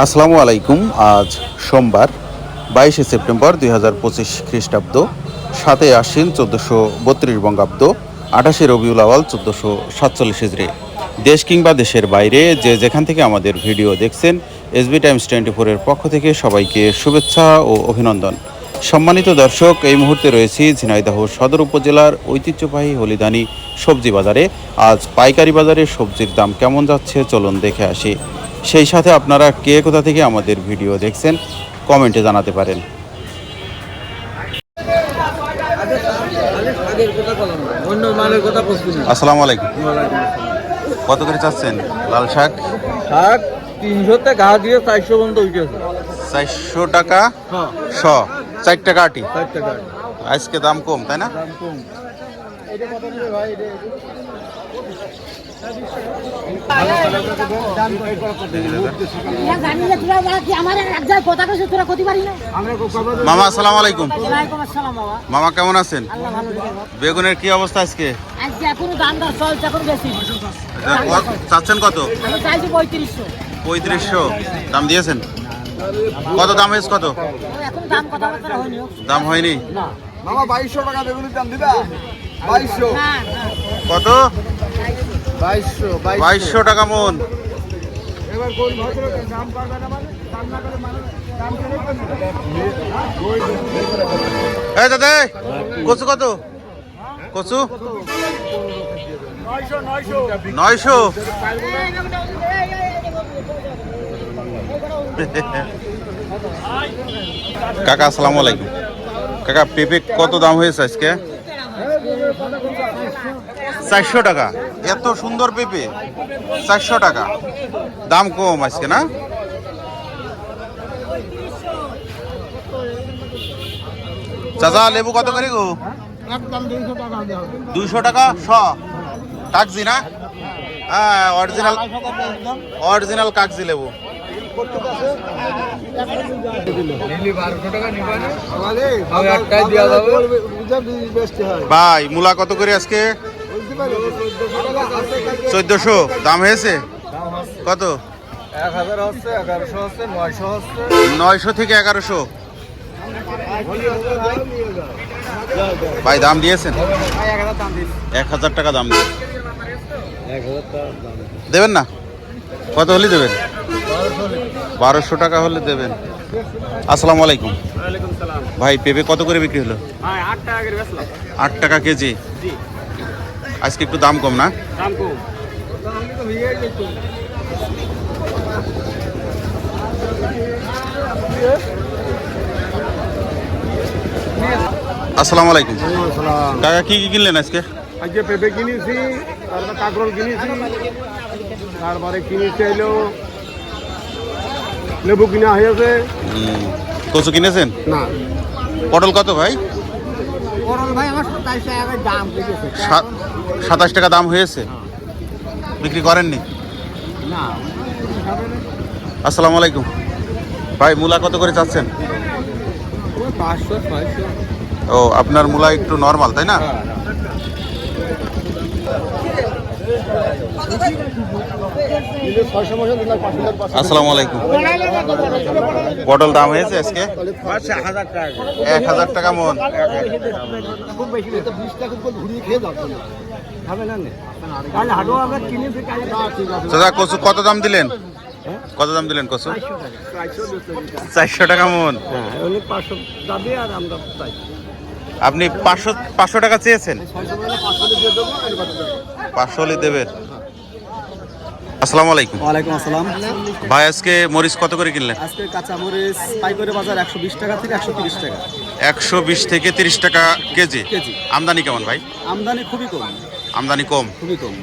আসসালামু আলাইকুম। আজ সোমবার, বাইশে সেপ্টেম্বর দুই হাজার পঁচিশ খ্রিস্টাব্দ সাতে আশ্বিন চোদ্দোশো বত্রিশ বঙ্গাব্দ, আঠাশে রবিউল আওয়াল চোদ্দোশো সাতচল্লিশ হিজড়ি দেশ কিংবা দেশের বাইরে যে যেখান থেকে আমাদের ভিডিও দেখছেন, এসবি টাইমস টোয়েন্টি ফোরের পক্ষ থেকে সবাইকে শুভেচ্ছা ও অভিনন্দন। সম্মানিত দর্শক, এই মুহূর্তে রয়েছি ঝিনাইদহ সদর উপজেলার ঐতিহ্যবাহী হলিদানি সবজি বাজারে। আজ পাইকারি বাজারে সবজির দাম কেমন যাচ্ছে, চলুন দেখে আসি। সেই সাথে আপনারা কে কোথা থেকে আমাদের ভিডিও দেখছেন কমেন্টে জানাতে পারেন। আসসালামু আলাইকুম। কত করে চাচ্ছেন? লাল শাক? শাক তিনশোতে ঘা দিয়ে চারশো পর্যন্ত উঠেছে চারশো টাকা? হ্যাঁ। শ। চার টাকা আটি টাকা আজকে দাম কম তাই না? দাম কম। মামা আসসালামু আলাইকুম। ওয়ালাইকুম আসসালাম বাবা মামা কেমন আছেন? আল্লাহ ভালো রেখে বেগুনের কি অবস্থা আজকে? চাচ্ছেন কত? পঁয়ত্রিশশো। দাম দিয়েছেন? কত দাম হয়েছে কত? দাম হয়নি? দাম হয়নি না। মামা বাইশশো টাকা বেগুনের দাম দিবা? বাইশশো। না না। কত? বাইশশো টাকা মন। মানে? এই দাদা কচু কত? কচু? নয়শো কাকা আসসালামু আলাইকুম। কাকা পেঁপে কত দাম হয়েছে আজকে? চারশো টাকা। এত সুন্দর পেঁপে চারশো টাকা। দাম কম আজকে না? চাচা লেবু কত করে গো? দুইশো টাকা শ। কাগজি না? হ্যাঁ অরিজিনাল অরিজিনাল কাগজি লেবু। হয় ভাই মূলা কত করে আজকে? চোদ্দশো। দাম হয়েছে? কত? নয়শো থেকে এগারোশো। ভাই দাম দিয়েছেন? এক হাজার টাকা দাম দিয়ে দেবেন না? কত হলে দেবেন? বারোশো টাকা হলে দেবেন। আসসালামু আলাইকুম। ভাই পেঁপে কত করে বিক্রি হলো? আট টাকা কেজি? আজকে একটু দাম কম না? দাম কম। আসসালামু আলাইকুম। কাকা কি কি কিনলেন আজকে? আজকে পেঁপে কিনেছি তারপরে কাঁকরোল কিনেছি তারপরে কিনেছি এলো লেবু কিনা হয়েছে কচু কিনেছেন? না। পটল কত ভাই? করল ভাই আমার সাতাইশ টাকা দাম পেয়েছে সাত সাতাশ টাকা দাম হয়েছে? বিক্রি করেননি? না। আসসালামু আলাইকুম। ভাই মূলা কত করে চাচ্ছেন? ও আপনার মূলা একটু নর্মাল তাই না? আসসালামু আলাইকুম। পটল দাম হয়েছে আজকে? এক হাজার টাকা মন। চাচা, কচু কত দাম দিলেন? কত দাম দিলেন কচু? চারশো টাকা মন। আপনি পাঁচশো পাঁচশো টাকা চেয়েছেন? পাঁচশো দেবেন। আসসালামু আলাইকুম। ওয়ালাইকুম আসসালাম। ভাই আজকে মরিচ কত করে কিনলেন? আজকে কাঁচামরিচ পাইকারি বাজার একশো বিশ টাকা থেকে একশো তিরিশ টাকা। একশো বিশ থেকে তিরিশ টাকা কেজি। কেজি। আমদানি কেমন ভাই? আমদানি খুবই কম। আমদানি কম। খুবই কম।